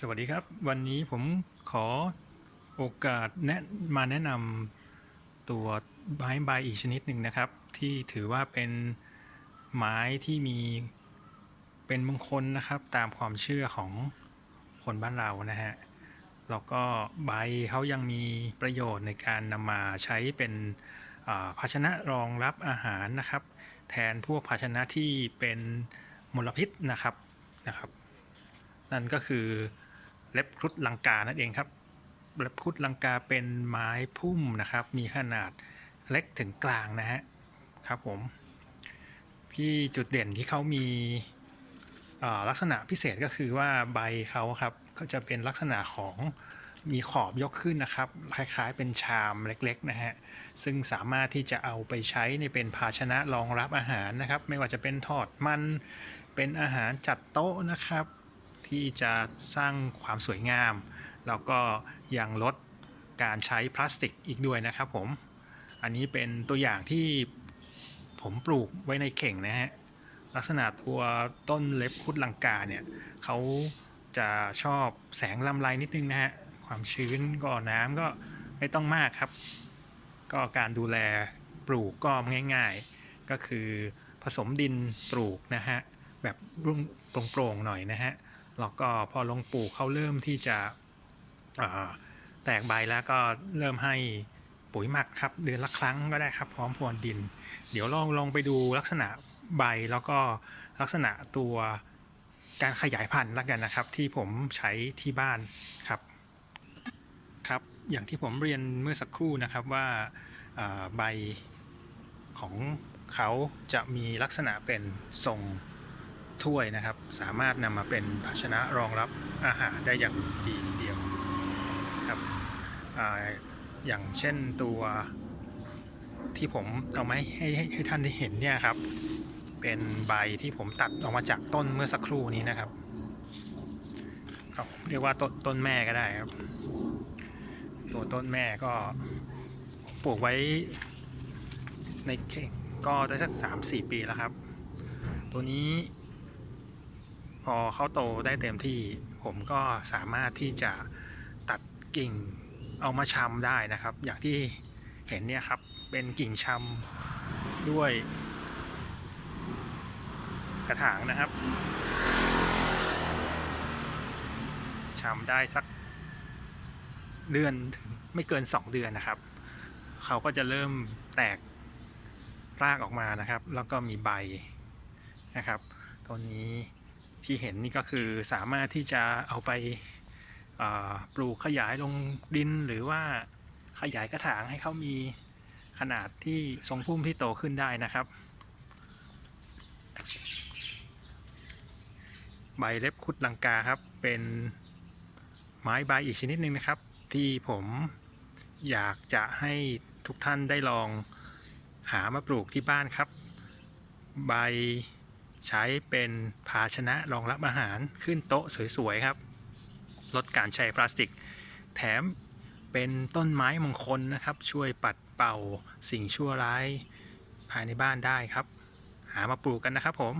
สวัสดีครับ วันนี้ผมขอโอกาสแนะมาแนะนำตัวไม้ใบอีกชนิดหนึ่งนะครับ ที่ถือว่าเป็นไม้ที่มีเป็นมงคลนะครับ ตามความเชื่อของคนบ้านเรานะฮะแล้วก็ใบเขายังมีประโยชน์ในการนำมาใช้เป็นภาชนะรองรับอาหารนะครับ แทนพวกภาชนะที่เป็นมลพิษนะครับนะครับ นั่นก็คือ เล็บครุฑลังกานั่นเองครับเล็บครุฑลังกาเป็นไม้พุ่มนะครับ มีขนาดเล็กถึงกลางนะฮะครับผมที่จุดเด่นที่เขามีลักษณะพิเศษก็คือว่าใบเขาครับก็จะเป็นลักษณะของมีขอบยกขึ้นนะครับ คล้ายๆเป็นชามเล็กๆนะฮะซึ่งสามารถที่จะเอาไปใช้ในเป็นภาชนะรองรับอาหารนะครับ ไม่ว่าจะเป็นทอดมันเป็นอาหารจัดโต๊ะนะครับ ที่จะสร้างความสวยงาม แล้วก็ยังลดการใช้พลาสติกอีกด้วยนะครับผม อันนี้เป็นตัวอย่างที่ผมปลูกไว้ในเข่งนะฮะ ลักษณะตัวต้นเล็บคุดลังกาเนี่ยเขาจะชอบแสงลำไรนิดนึงนะฮะ ความชื้นก็น้ำก็ไม่ต้องมากครับ ก็การดูแลปลูกก็ง่าย ๆ ก็คือผสมดินปลูกนะฮะ แบบรุ่งโปร่งๆหน่อยนะฮะ แล้วก็พอลงปลูกเขาเริ่มที่จะแตกใบแล้วก็เริ่มให้ปุ๋ยหมักครับ เดือนละครั้งก็ได้ครับ พร้อมพรวนดิน เดี๋ยวลองลองไปดูลักษณะใบแล้วก็ลักษณะตัวการขยายพันธุ์แล้วกันนะครับ ที่ผมใช้ที่บ้านครับครับ อย่างที่ผมเรียนเมื่อสักครู่นะครับว่าใบของเขาจะมีลักษณะเป็นทรง ถ้วยนะครับ สามารถนำมาเป็นภาชนะรองรับอาหารได้อย่างดีทีเดียวครับออย่างเช่นตัวที่ผมเอามาให้ให้ให้ท่านได้เห็นเนี่ยครับ เป็นใบที่ผมตัดออกมาจากต้นเมื่อสักครู่นี้นะครับเรียกว่าต้นต้นแม่ก็ได้ครับ ตัวต้นแม่ก็ปลูกไว้ในเข่งก็ได้สักสามสี่ปีแล้วครับ ตัวนี้ พอเขาโตได้เต็มที่ ผมก็สามารถที่จะตัดกิ่งเอามาชำได้นะครับ อย่างที่เห็นเนี่ยครับเป็นกิ่งชำด้วย กระถางนะครับชำได้สักเดือนถึงไม่เกิน 2 เดือนนะครับ เขาก็จะเริ่มแตกรากออกมานะครับ แล้วก็มีใบนะครับ ตัวนี้ ที่เห็นนี่ก็คือสามารถที่จะเอาไปปลูกขยายลงดินหรือว่าขยายกระถางให้เขามีขนาดที่ทรงพุ่มที่โตขึ้นได้นะครับ ใบเล็บคุดลังกาครับ เป็นไม้ใบอีกชนิดหนึ่งนะครับ ที่ผมอยากจะให้ทุกท่านได้ลองหามาปลูกที่บ้านครับ ใบ ใช้เป็นภาชนะรองรับอาหารขึ้นโต๊ะสวยๆครับ ลดการใช้พลาสติก แถมเป็นต้นไม้มงคลนะครับ ช่วยปัดเป่าสิ่งชั่วร้ายภายในบ้านได้ครับ หามาปลูกกันนะครับผม